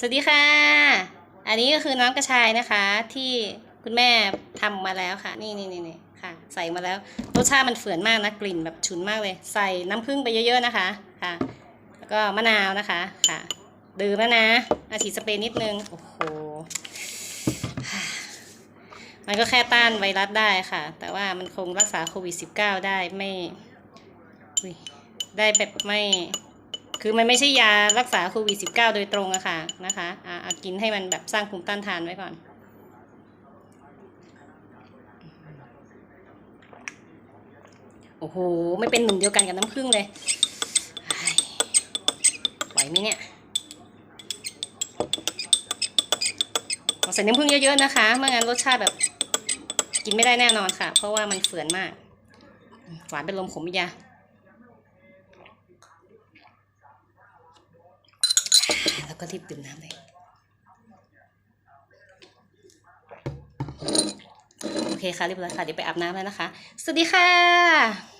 สวัสดีค่ะ อันนี้ก็คือน้ำกระชายนะคะ ที่คุณแม่ทำมาแล้วค่ะ นี่นี่นี่นี่ค่ะ ใส่มาแล้วรสชาติมันเฝื่อนมากนะกลิ่นแบบฉุนมากเลย ใส่น้ำผึ้งไปเยอะๆนะคะค่ะ แล้วก็มะนาวนะคะค่ะ ดื่มแล้วนะอาฉีดสเปรย์นิดนึงโอ้โหมันก็แค่ต้านไวรัสได้ค่ะ แต่ว่ามันคงรักษาโควิด -19 ได้ไม่ได้แบบไม่ คือมันไม่ใช่ยารักษาโควิด -19 โดยตรงอะค่ะนะคะอ่าอากินให้มันแบบสร้างภูมิต้านทานไว้ก่อน โอ้โห ไม่เป็นหนึ่งเดียวกันกับน้ำผึ้งเลยไหวไหมเนี่ยเอาใส่น้ำผึ้งเยอะๆนะคะไม่งั้นรสชาติแบบกินไม่ได้แน่นอนค่ะ เพราะว่ามันเฝื่อนมาก หวานเป็นลมขมยา แล้วก็รีบดื่มน้ำเลยโอเคค่ะเรียบร้อยค่ะเดี๋ยวไปอาบน้ำแล้วนะคะ สวัสดีค่ะ